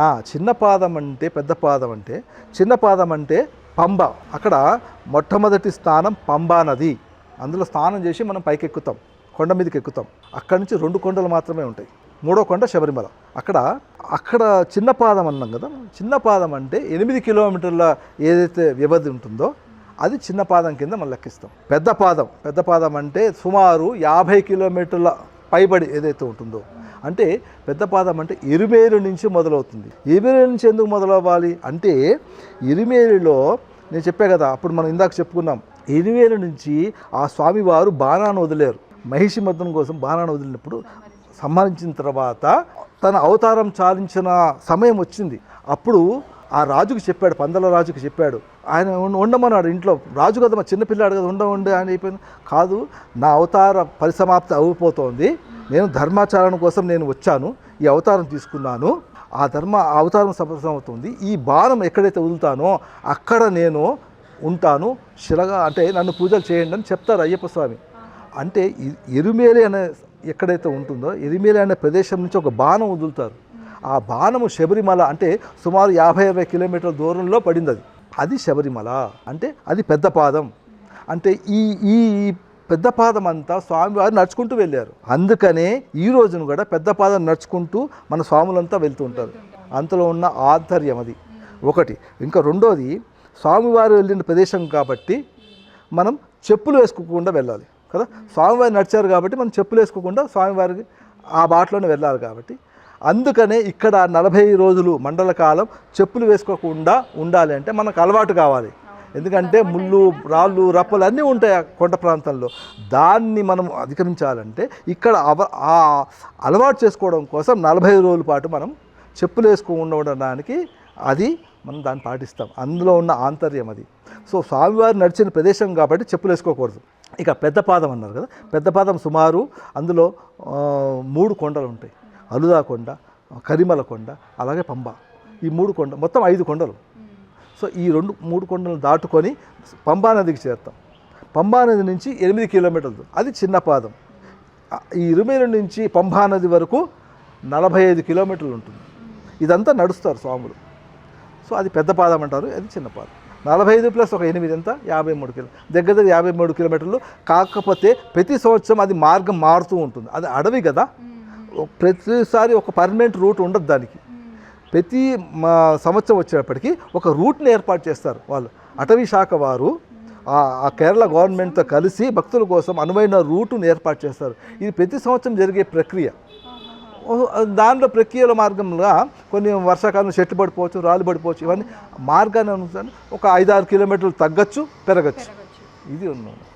చిన్న పాదం అంటే పెద్ద పాదం అంటే చిన్న పాదం అంటే పంబ. అక్కడ మొట్టమొదటి స్థానం పంబా నది. అందులో స్నానం చేసి మనం పైకి ఎక్కుతాం కొండ మీదకి ఎక్కుతాం అక్కడి నుంచి రెండు కొండలు మాత్రమే ఉంటాయి. మూడో కొండ శబరిమల. అక్కడ అక్కడ చిన్న పాదం అన్నాం కదా చిన్న పాదం అంటే ఎనిమిది కిలోమీటర్ల ఏదైతే వ్యవధి ఉంటుందో అది చిన్న పాదం కింద మనం లెక్కిస్తాం. పెద్ద పాదం. పెద్ద పాదం అంటే సుమారు యాభై కిలోమీటర్ల పైబడి ఏదైతే ఉంటుందో. అంటే పెద్ద పాదం అంటే ఇరుమేరు నుంచి మొదలవుతుంది. ఇరుమేరు నుంచి ఎందుకు మొదలవ్వాలి? అంటే ఇరుమేరులో నేను చెప్పే కదా అప్పుడు మనం ఇందాక చెప్పుకున్నాం ఇరుమేరు నుంచి ఆ స్వామివారు బాణాన్ని వదిలేరు. మహిషి మద్దం కోసం బాణాన్ని వదిలినప్పుడు సంహరించిన తర్వాత తన అవతారం చాలించిన సమయం వచ్చింది. అప్పుడు ఆ రాజుకు చెప్పాడు పందల రాజుకు చెప్పాడు. ఆయన ఉండమన్నాడు ఇంట్లో. రాజు కదా మా చిన్నపిల్లాడు కదా ఉండ ఉండే అని అయిపోయింది కాదు నా అవతార పరిసమాప్తి అయిపోతోంది నేను ధర్మాచారణ కోసం నేను వచ్చాను. ఈ అవతారం తీసుకున్నాను. ఆ ధర్మ ఆ అవతారం సమవుతుంది ఈ బాణం ఎక్కడైతే వదులుతానో అక్కడ నేను ఉంటాను. శిలగా అంటే నన్ను పూజలు చేయండి అని చెప్తారు అయ్యప్ప స్వామి. అంటే ఎరుమేలి అనే ఎక్కడైతే ఉంటుందో ఎరిమేలి అనే ప్రదేశం నుంచి ఒక బాణం వదులుతారు. ఆ బాణము శబరిమల అంటే సుమారు యాభై ఇరవై కిలోమీటర్ల దూరంలో పడింది అది. అది శబరిమల అంటే అది పెద్ద పాదం. అంటే ఈ ఈ పెద్ద పాదం అంతా స్వామివారు నడుచుకుంటూ వెళ్ళారు. అందుకనే ఈ రోజున కూడా పెద్ద పాదం నడుచుకుంటూ మన స్వాములంతా వెళ్తూ ఉంటారు. అంతలో ఉన్న ఆధ్వర్యం అది. ఒకటి. ఇంకా రెండోది స్వామివారు వెళ్ళిన ప్రదేశం కాబట్టి మనం చెప్పులు వేసుకోకుండా వెళ్ళాలి కదా. స్వామివారు నడిచారు కాబట్టి మనం చెప్పులు వేసుకోకుండా స్వామివారికి ఆ బాటలోనే వెళ్ళాలి కాబట్టి అందుకనే ఇక్కడ నలభై రోజులు మండల కాలం చెప్పులు వేసుకోకుండా ఉండాలి అంటే మనకు అలవాటు కావాలి. ఎందుకంటే ముళ్ళు రాళ్ళు రప్పలు అన్నీ ఉంటాయి ఆ కొండ ప్రాంతంలో. దాన్ని మనం అధిగమించాలంటే ఇక్కడ అవ ఆ అలవాటు చేసుకోవడం కోసం నలభై రోజుల పాటు మనం చెప్పులు వేసుకోకుండా ఉండడానికి అది మనం దాన్ని పాటిస్తాం. అందులో ఉన్న ఆంతర్యం అది. సో స్వామివారు నడిచిన ప్రదేశం కాబట్టి చెప్పులు వేసుకోకూడదు. ఇక పెద్ద పాదం అన్నారు కదా. పెద్ద పాదం సుమారు అందులో మూడు కొండలు ఉంటాయి. అలుదాకొండ కరిమలకొండ కరిమల కొండ అలాగే పంబ. ఈ మూడు కొండ మొత్తం ఐదు కొండలు. సో ఈ రెండు మూడు కొండలు దాటుకొని పంబా నదికి చేరుతాం. పంబా నది నుంచి ఎనిమిది కిలోమీటర్లు అది చిన్న పాదం. ఈ ఇరుమేరు నుంచి పంబా నది వరకు నలభై ఐదు కిలోమీటర్లు ఉంటుంది. ఇదంతా నడుస్తారు స్వాములు. సో అది పెద్ద పాదం అంటారు అది చిన్న పాదం. నలభై ఐదు ప్లస్ ఒక ఎనిమిది ఎంత? యాభై మూడు కిలో దగ్గర దగ్గర యాభై మూడు కిలోమీటర్లు. కాకపోతే ప్రతి సంవత్సరం అది మార్గం మారుతూ ఉంటుంది. అది అడవి కదా? ప్రతిసారి ఒక పర్మనెంట్ రూట్ ఉండదు దానికి. ప్రతి మా సంవత్సరం వచ్చేటప్పటికి ఒక రూట్ని ఏర్పాటు చేస్తారు వాళ్ళు. అటవీ శాఖ వారు ఆ కేరళ గవర్నమెంట్తో కలిసి భక్తుల కోసం అనువైన రూటును ఏర్పాటు చేస్తారు. ఇది ప్రతి సంవత్సరం జరిగే ప్రక్రియ. దానిలో దాంట్లో ప్రక్రియల మార్గంగా కొన్ని వర్షాకాలం చెట్లు పడిపోవచ్చు రాళ్ళు పడిపోవచ్చు ఇవన్నీ మార్గాన్ని ఒక ఒక ఐదారు కిలోమీటర్లు తగ్గచ్చు పెరగచ్చు. ఇది ఉన్నాను